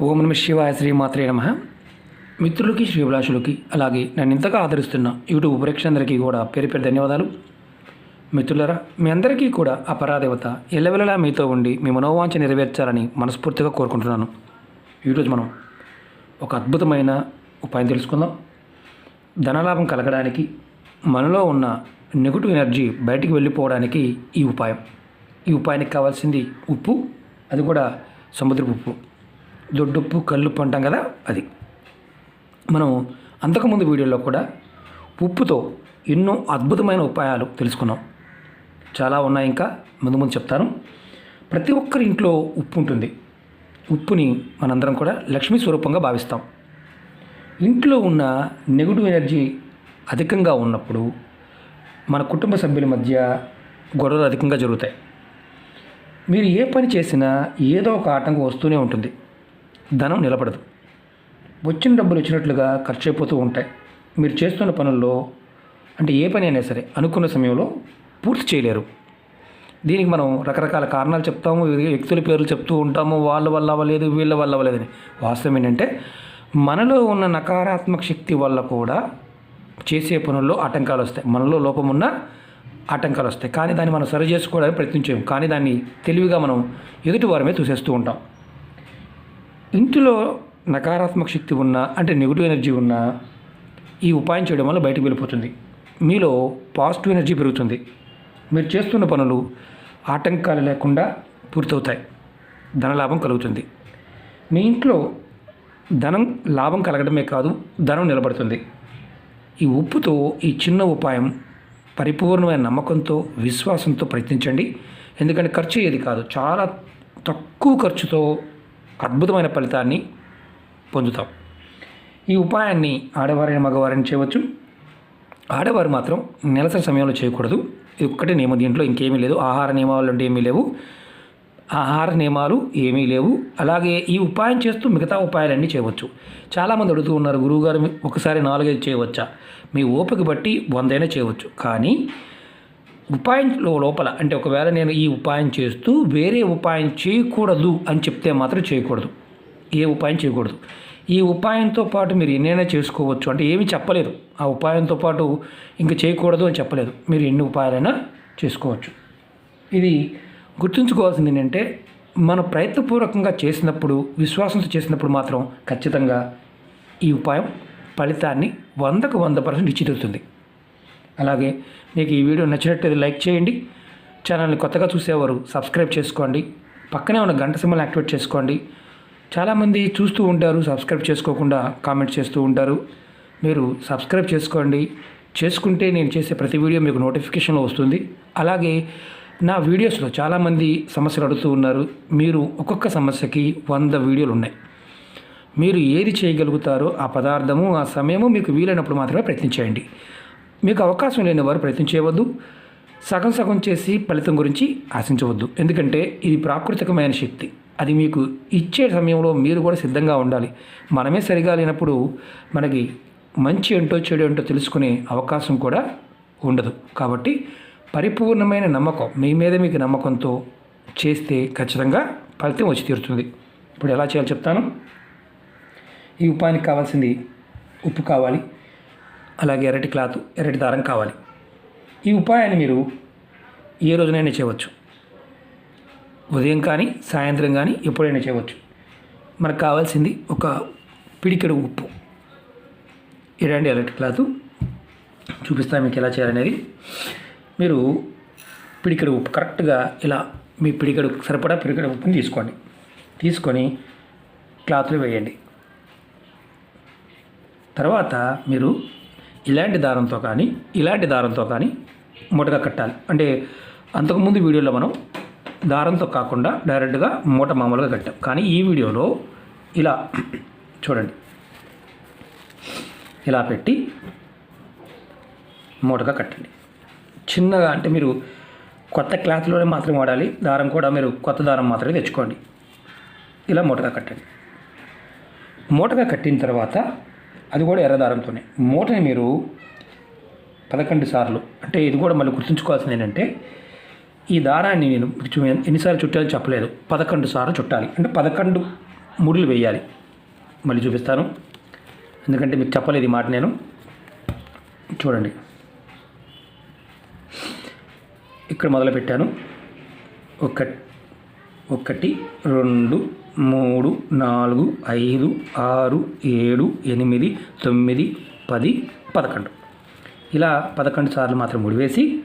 ఓం నమ శివాయ శ్రీమాత్రే నమ. మిత్రులకి శ్రీభిలాషులకి అలాగే నన్ను ఇంతగా ఆదరిస్తున్న యూట్యూబ్ ప్రేక్షకులందరికీ కూడా పేరు పేరు ధన్యవాదాలు. మిత్రులరా మీ అందరికీ కూడా ఆ పరాదేవత ఎల్లవెల్లలా మీతో ఉండి మీ మనోవాంఛ నెరవేర్చాలని మనస్ఫూర్తిగా కోరుకుంటున్నాను. ఈరోజు మనం ఒక అద్భుతమైన ఉపాయం తెలుసుకుందాం. ధనలాభం కలగడానికి మనలో ఉన్న నెగటివ్ ఎనర్జీ బయటికి వెళ్ళిపోవడానికి ఈ ఉపాయం. ఈ ఉపాయానికి కావాల్సింది ఉప్పు అది కూడా సముద్రపు ఉప్పు. దొడ్డుప్పు కల్లుప్పు అంటాం కదా అది. మనం అంతకుముందు వీడియోలో కూడా ఉప్పుతో ఎన్నో అద్భుతమైన ఉపాయాలు తెలుసుకున్నాం. చాలా ఉన్నాయి ఇంకా ముందు ముందు చెప్తాను. ప్రతి ఒక్కరి ఇంట్లో ఉప్పు ఉంటుంది. ఉప్పుని మనందరం కూడా లక్ష్మీ స్వరూపంగా భావిస్తాం. ఇంట్లో ఉన్న నెగిటివ్ ఎనర్జీ అధికంగా ఉన్నప్పుడు మన కుటుంబ సభ్యుల మధ్య గొడవలు అధికంగా జరుగుతాయి. మీరు ఏ పని చేసినా ఏదో ఒక ఆటంకం వస్తూనే ఉంటుంది. ధనం నిలబడదు. వచ్చిన డబ్బులు వచ్చినట్లుగా ఖర్చు అయిపోతూ ఉంటాయి. మీరు చేస్తున్న పనుల్లో అంటే ఏ పని అయినా సరే అనుకున్న సమయంలో పూర్తి చేయలేరు. దీనికి మనం రకరకాల కారణాలు చెప్తాము వ్యక్తుల పేర్లు చెప్తూ ఉంటాము వాళ్ళ వల్ల అవ్వలేదు వీళ్ళ వల్ల అవ్వలేదని. వాస్తవం ఏంటంటే మనలో ఉన్న నకారాత్మక శక్తి వల్ల కూడా చేసే పనుల్లో ఆటంకాలు వస్తాయి. మనలో లోపం ఉన్న ఆటంకాలు వస్తాయి. కానీ దాన్ని మనం సరి చేసుకోవడానికి ప్రయత్నించాము కానీ దాన్ని తెలివిగా మనం ఎదుటి వారమే చూసేస్తూ ఉంటాం. ఇంటిలో నకారాత్మక శక్తి ఉన్న అంటే నెగిటివ్ ఎనర్జీ ఉన్న ఈ ఉపాయం చేయడం వల్ల బయటకు వెళ్ళిపోతుంది. మీలో పాజిటివ్ ఎనర్జీ పెరుగుతుంది. మీరు చేస్తున్న పనులు ఆటంకాలు లేకుండా పూర్తవుతాయి. ధనలాభం కలుగుతుంది. మీ ఇంట్లో ధనం లాభం కలగడమే కాదు ధనం నిలబడుతుంది. ఈ ఉప్పుతో ఈ చిన్న ఉపాయం పరిపూర్ణమైన నమ్మకంతో విశ్వాసంతో ప్రయత్నించండి. ఎందుకంటే ఖర్చు అయ్యేది కాదు. చాలా తక్కువ ఖర్చుతో అద్భుతమైన ఫలితాన్ని పొందుతాం. ఈ ఉపాయాన్ని ఆడవారైన మగవారైన చేయవచ్చు. ఆడవారు మాత్రం నెలసరి సమయంలో చేయకూడదు. ఇది ఒక్కటే నియమం. దీంట్లో ఇంకేమీ లేదు. ఆహార నియమాలు అంటే ఏమీ లేవు. ఆహార నియమాలు ఏమీ లేవు. అలాగే ఈ ఉపాయం చేస్తూ మిగతా ఉపాయాలన్నీ చేయవచ్చు. చాలామంది అడుగుతూ ఉన్నారు గురువుగారు ఒకసారి నాలుగైదు చేయవచ్చా? మీ ఓపిక బట్టి వందైనా చేయవచ్చు. కానీ ఉపాయం లోపల అంటే ఒకవేళ నేను ఈ ఉపాయం చేస్తూ వేరే ఉపాయం చేయకూడదు అని చెప్తే మాత్రం చేయకూడదు. ఏ ఉపాయం చేయకూడదు. ఈ ఉపాయంతో పాటు మీరు ఎన్నైనా చేసుకోవచ్చు. అంటే ఏమీ చెప్పలేదు. ఆ ఉపాయంతో పాటు ఇంకా చేయకూడదు అని చెప్పలేదు. మీరు ఎన్ని ఉపాయాలైనా చేసుకోవచ్చు. ఇది గుర్తుంచుకోవాల్సింది ఏంటంటే మన ప్రయత్నపూర్వకంగా చేసినప్పుడు విశ్వాసంతో చేసినప్పుడు మాత్రం ఖచ్చితంగా ఈ ఉపాయం ఫలితాన్ని వందకు వంద పర్సెంట్ ఇచ్చి అలాగే మీకు ఈ వీడియో నచ్చినట్లయితే లైక్ చేయండి. ఛానల్ని కొత్తగా చూసేవారు సబ్స్క్రైబ్ చేసుకోండి. పక్కనే ఉన్న గంట సింబల్ యాక్టివేట్ చేసుకోండి. చాలామంది చూస్తూ ఉంటారు సబ్స్క్రైబ్ చేసుకోకుండా కామెంట్ చేస్తూ ఉంటారు. మీరు సబ్స్క్రైబ్ చేసుకోండి. చేసుకుంటే నేను చేసే ప్రతి వీడియో మీకు నోటిఫికేషన్లో వస్తుంది. అలాగే నా వీడియోస్లో చాలామంది సమస్యలు అడుగుతూ ఉన్నారు. మీరు ఒక్కొక్క సమస్యకి వంద వీడియోలు ఉన్నాయి. మీరు ఏది చేయగలుగుతారో ఆ పదార్థము ఆ సమయము మీకు వీలైనప్పుడు మాత్రమే ప్రయత్నించేయండి. మీకు అవకాశం లేని వారు ప్రయత్నం చేయవద్దు. సగం సగం చేసి ఫలితం గురించి ఆశించవద్దు. ఎందుకంటే ఇది ప్రాకృతికమైన శక్తి. అది మీకు ఇచ్చే సమయంలో మీరు కూడా సిద్ధంగా ఉండాలి. మనమే సరిగా లేనప్పుడు మనకి మంచి ఏంటో చెడు ఏంటో తెలుసుకునే అవకాశం కూడా ఉండదు. కాబట్టి పరిపూర్ణమైన నమ్మకం మీ మీద మీకు నమ్మకంతో చేస్తే ఖచ్చితంగా ఫలితం వచ్చి తీరుతుంది. ఇప్పుడు ఎలా చేయాలో చెప్తాను. ఈ ఉపాయానికి కావాల్సింది ఉప్పు కావాలి. అలాగే ఎర్రటి క్లాత్ ఎర్రటి దారం కావాలి. ఈ ఉపాయాన్ని మీరు ఏ రోజునైనా చేయవచ్చు. ఉదయం కానీ సాయంత్రం కానీ ఎప్పుడైనా చేయవచ్చు. మనకు కావాల్సింది ఒక పిడికెడు ఉప్పు. ఇలాంటి ఎర్రటి క్లాత్ చూపిస్తాను మీకు ఎలా చేయాలనేది. మీరు పిడికెడు ఉప్పు కరెక్ట్గా ఇలా మీ పిడికెడు సరిపడా పిడికెడు ఉప్పుని తీసుకోండి. తీసుకొని క్లాత్లో వేయండి. తర్వాత మీరు ఇలాంటి దారంతో కానీ ఇలాంటి దారంతో కానీ మూటగా కట్టాలి. అంటే అంతకుముందు వీడియోలో మనం దారంతో కాకుండా డైరెక్ట్గా మూట మామూలుగా కట్టాం. కానీ ఈ వీడియోలో ఇలా చూడండి. ఇలా పెట్టి మూటగా కట్టండి. చిన్నగా అంటే మీరు కొత్త క్లాత్లోనే మాత్రం వాడాలి. దారం కూడా మీరు కొత్త దారం మాత్రమే తెచ్చుకోండి. ఇలా మూటగా కట్టండి. మూటగా కట్టిన తర్వాత అది కూడా ఎర్రదారంతోనే. మూటని మీరు పదకొండు సార్లు అంటే ఇది కూడా మళ్ళీ గుర్తుంచుకోవాల్సింది ఏంటంటే ఈ దారాన్ని నేను ఎన్నిసార్లు చుట్టాలో చెప్పలేదు. పదకొండు సార్లు చుట్టాలి. అంటే పదకొండు ముడులు వేయాలి. మళ్ళీ చూపిస్తాను. ఎందుకంటే మీకు చెప్పలేదు ఈ మాట నేను. చూడండి. ఇక్కడ మొదలుపెట్టాను. ఒక ఒకటి రెండు మూడు నాలుగు ఐదు ఆరు ఏడు ఎనిమిది తొమ్మిది పది పదకొండు. ఇలా పదకొండు సార్లు మాత్రం ముడివేసి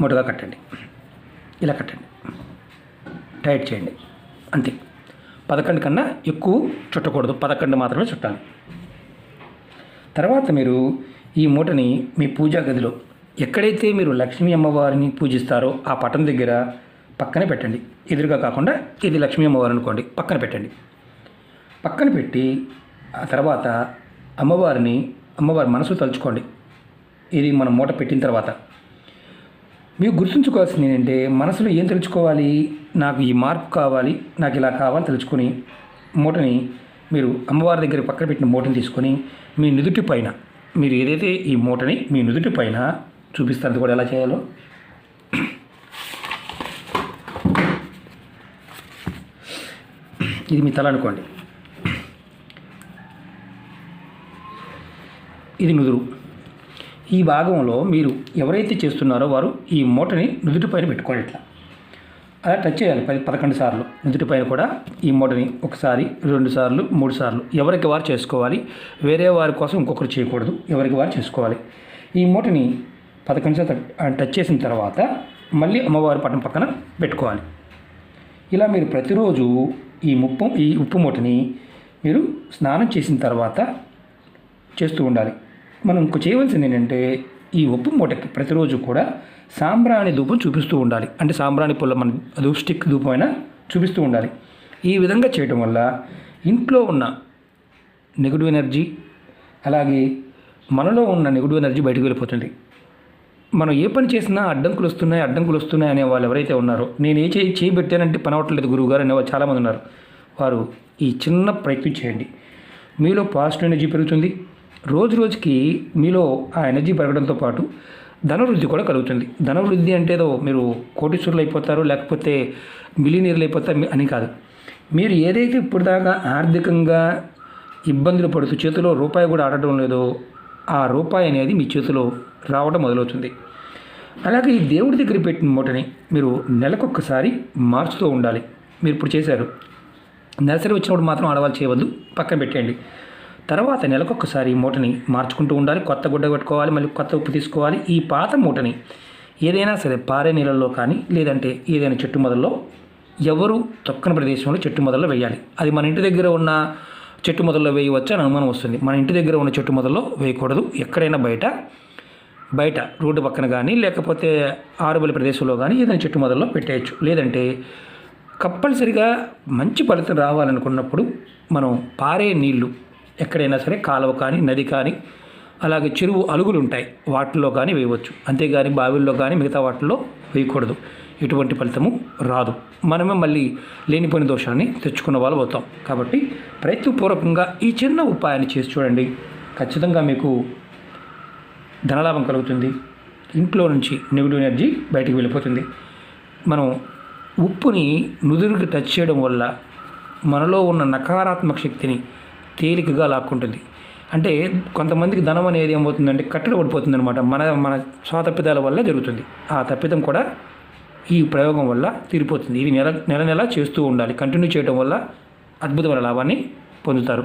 మొటగా కట్టండి. ఇలా కట్టండి. టైట్ చేయండి. అంతే. పదకొండు కన్నా ఎక్కువ చుట్టకూడదు. పదకొండు మాత్రమే చుట్టాలి. తర్వాత మీరు ఈ మూటని మీ పూజా గదిలో ఎక్కడైతే మీరు లక్ష్మీ అమ్మవారిని పూజిస్తారో ఆ పటం దగ్గర పక్కనే పెట్టండి. ఎదురుగా కాకుండా ఇది లక్ష్మీ అమ్మవారు అనుకోండి పక్కన పెట్టండి. పక్కన పెట్టి ఆ తర్వాత అమ్మవారిని అమ్మవారి మనసు తలుచుకోండి. ఇది మనం మూట పెట్టిన తర్వాత. మీరు గుర్తుంచుకోవాల్సింది ఏంటంటే మనసులో ఏం తెలుసుకోవాలి నాకు ఈ మార్పు కావాలి నాకు ఇలా కావాలి తెలుసుకొని మూటని మీరు అమ్మవారి దగ్గర పక్కన పెట్టిన మూటని తీసుకొని మీ నుదుటి పైన మీరు ఏదైతే ఈ మూటని మీ నుదుటి పైన చూపిస్తారు అది కూడా ఎలా చేయాలో? ఇది మీ తల అనుకోండి. ఇది నుదురు. ఈ భాగంలో మీరు ఎవరైతే చేస్తున్నారో వారు ఈ మూటని నుదుటిపైన పెట్టుకోండి ఇట్లా. అలా టచ్ చేయాలి పది పదకొండు సార్లు. నుదుటిపైన కూడా ఈ మూటని ఒకసారి రెండు సార్లు మూడు సార్లు. ఎవరికి వారు చేసుకోవాలి వేరే వారి కోసం ఇంకొకరు చేయకూడదు. ఎవరికి వారు చేసుకోవాలి. ఈ మూటని పదకొండు సార్లు టచ్ చేసిన తర్వాత మళ్ళీ అమ్మవారి పట్టణం పక్కన పెట్టుకోవాలి. ఇలా మీరు ప్రతిరోజు ఈ ముప్పు ఈ ఉప్పు మూటని మీరు స్నానం చేసిన తర్వాత చేస్తూ ఉండాలి. మనం ఇంకో చేయవలసింది ఏంటంటే ఈ ఉప్పు మూటకి ప్రతిరోజు కూడా సాంబ్రాణి ధూపం చూపిస్తూ ఉండాలి. అంటే సాంబ్రాణి పుల్ల మన ధూప్ స్టిక్ ధూపం అయినా చూపిస్తూ ఉండాలి. ఈ విధంగా చేయటం వల్ల ఇంట్లో ఉన్న నెగిటివ్ ఎనర్జీ అలాగే మనలో ఉన్న నెగిటివ్ ఎనర్జీ బయటకు వెళ్ళిపోతుంది. మనం ఏ పని చేసినా అడ్డంకులు వస్తున్నాయి అడ్డంకులు వస్తున్నాయి అనే వాళ్ళు ఎవరైతే ఉన్నారో నేను ఏ చేయి చేయబెట్టానంటే పని అవ్వట్లేదు గురువు గారు అనేవాళ్ళు చాలామంది ఉన్నారు. వారు ఈ చిన్న ప్రయత్నం చేయండి. మీలో పాజిటివ్ ఎనర్జీ పెరుగుతుంది. రోజు రోజుకి మీలో ఆ ఎనర్జీ పెరగడంతో పాటు ధనవృద్ధి కూడా కలుగుతుంది. ధనవృద్ధి అంటే ఏదో మీరు కోటీశ్వరులు అయిపోతారు లేకపోతే మిలినీర్లు అయిపోతారు అని కాదు. మీరు ఏదైతే ఇప్పుడు దాకా ఆర్థికంగా ఇబ్బందులు పడుతూ చేతిలో రూపాయి కూడా ఆడటం లేదో ఆ రూపాయి అనేది మీ చేతిలో రావడం మొదలవుతుంది. అలాగే ఈ దేవుడి దగ్గర పెట్టిన మూటని మీరు నెలకొకసారి మార్చుతూ ఉండాలి. మీరు ఇప్పుడు చేశారు. నెలసరి వచ్చినప్పుడు మాత్రం ఆడవాళ్ళు చేయవద్దు. పక్కన పెట్టేయండి. తర్వాత నెలకొకసారి ఈ మూటని మార్చుకుంటూ ఉండాలి. కొత్త గుడ్డ పెట్టుకోవాలి మళ్ళీ కొత్త ఉప్పు తీసుకోవాలి. ఈ పాత మూటని ఏదైనా సరే పారే నీళ్ళల్లో కానీ లేదంటే ఏదైనా చెట్టు మొదల్లో ఎవరు తొక్కని ప్రదేశంలో చెట్టు మొదల్లో వేయాలి. అది మన ఇంటి దగ్గర ఉన్న చెట్టు మొదల్లో వేయవచ్చు అని అనుమానం వస్తుంది. మన ఇంటి దగ్గర ఉన్న చెట్టు మొదల్లో వేయకూడదు. ఎక్కడైనా బయట బయట రోడ్డు పక్కన కానీ లేకపోతే ఆరుబలి ప్రదేశంలో కానీ ఏదైనా చెట్టు మొదల్లో పెట్టేయచ్చు. లేదంటే కంపల్సరిగా మంచి ఫలితం రావాలనుకున్నప్పుడు మనం పారే నీళ్ళు ఎక్కడైనా సరే కాలువ కానీ నది కానీ అలాగే చెరువు అలుగులు ఉంటాయి. వాటిల్లో కానీ వేయవచ్చు. అంతేగాని బావిల్లో కానీ మిగతా వాటిల్లో వేయకూడదు. ఎటువంటి ఫలితము రాదు. మనమే మళ్ళీ లేనిపోయిన దోషాన్ని తెచ్చుకున్న వాళ్ళు అవుతాం. కాబట్టి ప్రయత్నపూర్వకంగా ఈ చిన్న ఉపాయాన్ని చేసి చూడండి. ఖచ్చితంగా మీకు ధనలాభం కలుగుతుంది. ఇంట్లో నుంచి నెగిటివ్ ఎనర్జీ బయటికి వెళ్ళిపోతుంది. మనం ఉప్పుని నుదురుకి టచ్ చేయడం వల్ల మనలో ఉన్న నకారాత్మక శక్తిని తేలికగా లాక్కుంటుంది. అంటే కొంతమందికి ధనం అనేది ఏమవుతుందంటే కట్టడి పడిపోతుంది అనమాట మన మన స్వాతప్పిదాల వల్ల జరుగుతుంది. ఆ తప్పిదం కూడా ఈ ప్రయోగం వల్ల తీరిపోతుంది. ఇది నెల నెల నెల చేస్తూ ఉండాలి. కంటిన్యూ చేయడం వల్ల అద్భుతమైన లాభాన్ని పొందుతారు.